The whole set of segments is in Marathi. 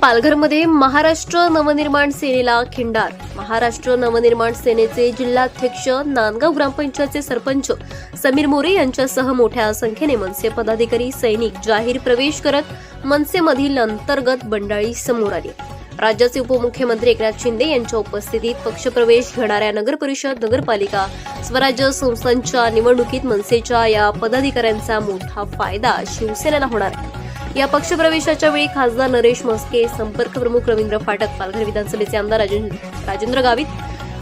पालघरमध्ये महाराष्ट्र नवनिर्माण सेनेला खिंडार. महाराष्ट्र नवनिर्माण सेनेचे जिल्हाध्यक्ष नांदगाव ग्रामपंचायतचे सरपंच समीर मोरे यांच्यासह मोठ्या संख्येने मनसे पदाधिकारी सैनिक जाहीर प्रवेश करत मनसेमधील अंतर्गत बंडाळी समोर आली. राज्याचे उपमुख्यमंत्री एकनाथ शिंदे यांच्या उपस्थितीत पक्षप्रवेश घेणाऱ्या नगरपरिषद नगरपालिका स्वराज्य संस्थांच्या निवडणुकीत मनसेच्या या पदाधिकाऱ्यांचा मोठा फायदा शिवसेनेला होणार. आहे या पक्षप्रवेशाच्या वेळी खासदार नरेश म्हस्के संपर्क प्रमुख रवींद्र फाटक पालघर विधानसभेचे आमदार राजेंद्र गावित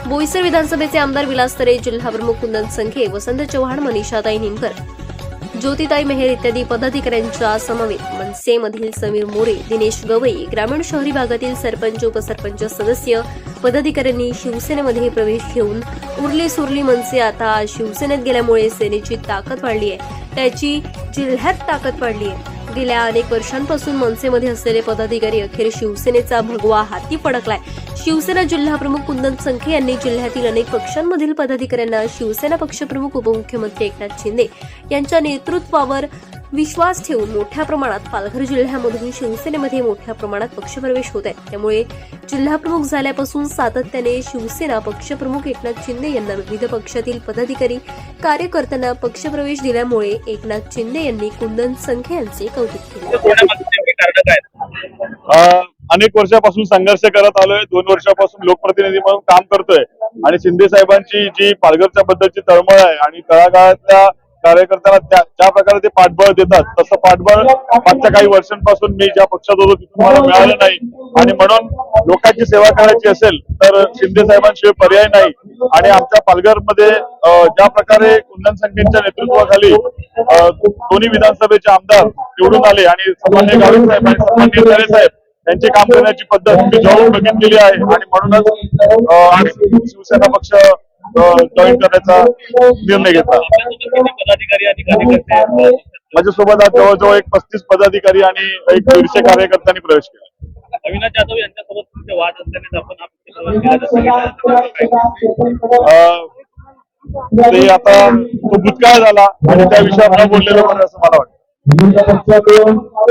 बोईसर विधानसभेचे आमदार विलास तरे जिल्हाप्रमुख कुंदन संखे वसंत चव्हाण मनीषाताई निमकर ज्योतिताई मेहेर इत्यादी पदाधिकाऱ्यांच्या समवेत मनसेमधील समीर मोरे दिनेश गवई ग्रामीण शहरी भागातील सरपंच उपसरपंच सदस्य पदाधिकाऱ्यांनी शिवसेनेमध्ये प्रवेश घेऊन उरली सुरली मनसे आता शिवसेनेत गेल्यामुळे सेनेची ताकद वाढली आहे. त्याची जिल्ह्यात ताकद वाढली आहे. गेल्या अनेक वर्षांपासून मनसेमध्ये असलेले पदाधिकारी अखेर शिवसेनेचा भगवा हाती फडकलाय. शिवसेना जिल्हाप्रमुख कुंदन संखे यांनी जिल्ह्यातील अनेक पक्षांमधील पदाधिकाऱ्यांना शिवसेना पक्षप्रमुख उपमुख्यमंत्री एकनाथ शिंदे यांच्या नेतृत्वावर विश्वास ठेवून मोठ्या प्रमाणात पालघर जिल्ह्यामधून शिवसेनेमध्ये मोठ्या प्रमाणात पक्षप्रवेश होत आहे. त्यामुळे जिल्हाप्रमुख झाल्यापासून सातत्याने शिवसेना पक्षप्रमुख एकनाथ शिंदे यांना विविध पक्षातील पदाधिकारी कार्यकर्त्यांना पक्षप्रवेश दिल्यामुळे एकनाथ शिंदे यांनी कुंदन संखे यांचे कौतुक केले. अनेक वर्षापासून संघर्ष करत आलोय. दोन वर्षापासून लोकप्रतिनिधी म्हणून काम करतोय. आणि शिंदे साहेबांची जी पालघरच्या बद्दलची तळमळ आहे आणि तळागाळातल्या कार्यकर्त्याला त्या ज्या प्रकारे ते पाठबळ देतात तसं पाठबळ मागच्या काही वर्षांपासून मी ज्या पक्षात होतो तिथून मला मिळालं नाही. आणि म्हणून लोकांची सेवा करायची असेल तर शिंदे साहेबांशिवाय पर्याय नाही. आणि आमच्या पालघरमध्ये ज्या प्रकारे कुंदन संख्येच्या नेतृत्वाखाली दोन्ही विधानसभेचे आमदार निवडून आले आणि सन्मान्य गावित साहेब आणि सन्मान्य तरे साहेब यांची काम करण्याची पद्धत मी जवळून बघितलेली आहे. आणि म्हणूनच शिवसेना पक्ष जॉईन करण्याचा निर्णय घेतला. पदाधिकारी आणि कार्यकर्ते आहेत? माझ्यासोबत आज जवळजवळ एक पस्तीस पदाधिकारी आणि एक दीडशे कार्यकर्त्यांनी प्रवेश केला. अविनाश जाधव यांच्यासोबत तुमचे वाद असल्याने आपण ते आता तो भूतकाळ झाला आणि त्या विषयावर बोललेलं बरं असं मला वाटतं.